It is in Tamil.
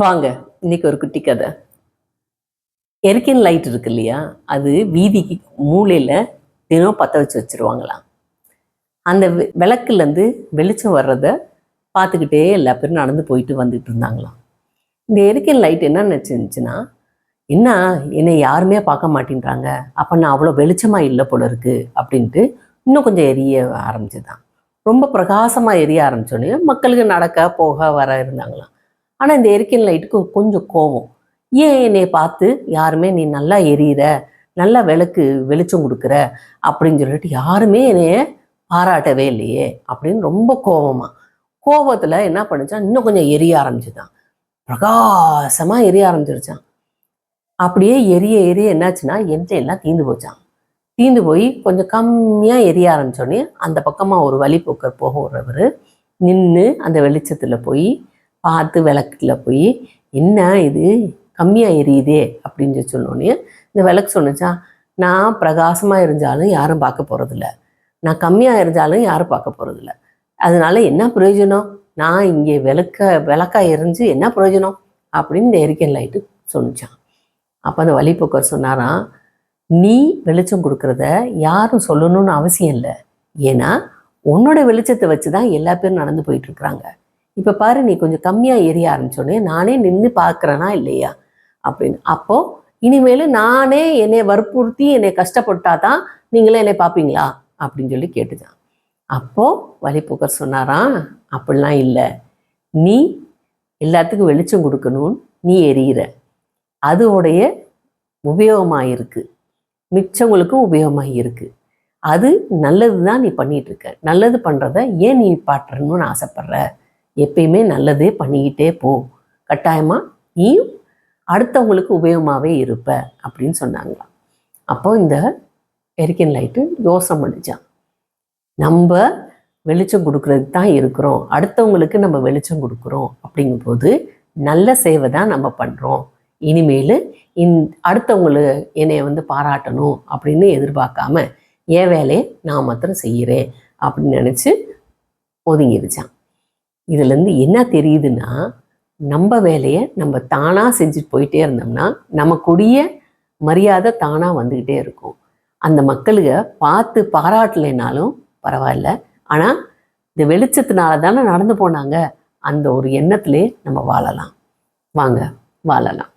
வாங்க இன்னைக்கு ஒரு குட்டி கதை. எரிக்கன் லைட் இருக்கு இல்லையா? அது வீதிக்கு மூலையில் தினம் பற்ற வச்சு வச்சிருவாங்களாம். அந்த விளக்குலேருந்து வெளிச்சம் வர்றத பார்த்துக்கிட்டே எல்லா பேரும் நடந்து போயிட்டு வந்துட்டு இருந்தாங்களாம். இந்த எரிக்கன் லைட் என்ன நினச்சிருந்துச்சுன்னா என்ன என்னை யாருமே பார்க்க மாட்டேன்றாங்க. அப்போ நான் அவ்வளோ வெளிச்சமாக இல்லை போல இருக்கு அப்படின்ட்டு இன்னும் கொஞ்சம் எரிய ஆரம்பிச்சுதான். ரொம்ப பிரகாசமாக எரிய ஆரம்பித்தோடனே மக்களுக்கு நடக்க போக வர இருந்தாங்களாம். ஆனால் இந்த எரிக்கன் லைட்டுக்கு கொஞ்சம் கோவம். ஏன் என்னை பார்த்து யாருமே நீ நல்லா எரியிற நல்லா விளக்கு வெளிச்சம் கொடுக்குற அப்படின்னு சொல்லிட்டு யாருமே என்னைய பாராட்டவே இல்லையே அப்படின்னு ரொம்ப கோபமாக கோபத்தில் என்ன பண்ணுச்சா இன்னும் கொஞ்சம் எரிய ஆரம்பிச்சுதான். பிரகாசமாக எரிய ஆரம்பிச்சிருச்சான். அப்படியே எரிய எரிய என்னாச்சுன்னா எண்ணெய் எல்லாம் தீந்து போச்சான் தீந்து போய் கொஞ்சம் கம்மியாக எரிய ஆரம்பித்தோடனே அந்த பக்கமாக ஒரு வழிப்போக்கர் போக விடுறவர் நின்று அந்த வெளிச்சத்தில் போய் பார்த்து விளக்குல போய் என்ன இது? கம்மியாக எரியுதே? அப்படின்னு சொல்லி சொன்னோடனே இந்த விளக்கு சொன்னுச்சா நான் பிரகாசமாக இருந்தாலும் யாரும் பார்க்க போகிறதில்ல நான் கம்மியாக இருந்தாலும் யாரும் பார்க்க போகிறதில்ல அதனால என்ன பிரயோஜனம்? நான் இங்கே விளக்க விளக்கா எரிஞ்சு என்ன பிரயோஜனம்? அப்படின்னு இந்த எரிக்கன் லைட்டு சொன்னிச்சான் அப்போ அந்த வழிபோக்கர் சொன்னாராம் நீ வெளிச்சம் கொடுக்கறத யாரும் சொல்லணும்னு அவசியம் இல்லை. ஏன்னா உன்னோட வெளிச்சத்தை வச்சு தான் எல்லா பேரும் நடந்து போயிட்டு இருக்கிறாங்க. இப்போ பாரு நீ கொஞ்சம் கம்மியாக எரிய ஆரம்பிச்சோடனே நானே நின்று பார்க்குறேனா இல்லையா? அப்படின்னு. அப்போது இனிமேல் நானே என்னை வற்புறுத்தி என்னை கஷ்டப்பட்டா தான் நீங்களே என்னை பார்ப்பீங்களா அப்படின்னு சொல்லி கேட்டுச்சான் அப்போது வழிபோக்கர் சொன்னாராம் அப்படிலாம் இல்லை. நீ எல்லாத்துக்கும் வெளிச்சம் கொடுக்கணும்னு நீ எரியிற. அதோடைய உபயோகமாக இருக்குது மிச்சவங்களுக்கும் உபயோகமாக இருக்குது அது நல்லது தான் நீ பண்ணிகிட்ருக்க இருக்க. நல்லது பண்ணுறத ஏன் நீ பாட்டுறணும்னு ஆசைப்பட்ற? எப்பயுமே நல்லதே பண்ணிக்கிட்டே போ. கட்டாயமாக நீயும் அடுத்தவங்களுக்கு உபயோகமாகவே இருப்ப அப்படின்னு சொன்னாங்களாம் அப்போ இந்த எரிக்கன் லைட்டு யோசனை பண்ணிச்சான். நம்ம வெளிச்சம் கொடுக்கறதுக்கு தான் இருக்கிறோம். அடுத்தவங்களுக்கு நம்ம வெளிச்சம் கொடுக்குறோம் அப்படிங்கும்போது நல்ல சேவை தான் நம்ம பண்ணுறோம் இனிமேல் இந் அடுத்தவங்களை என்னைய வந்து பாராட்டணும் அப்படின்னு எதிர்பார்க்காம என் வேலையை நான் மாத்திரம் செய்கிறேன் அப்படின்னு நினச்சி ஒதுங்கிருச்சான். இதுலேருந்து என்ன தெரியுதுன்னா நம்ம வேலையை நம்ம தானாக செஞ்சுட்டு போயிட்டே இருந்தோம்னா நமக்குரிய மரியாதை தானாக வந்துக்கிட்டே இருக்கும். அந்த மக்களுக பார்த்து பாராட்டலைனாலும் பரவாயில்ல. ஆனால் இந்த வெளிச்சத்தினால தானே நடந்து போனாங்க. அந்த ஒரு எண்ணத்திலே நம்ம வாழலாம். வாங்க வாழலாம்.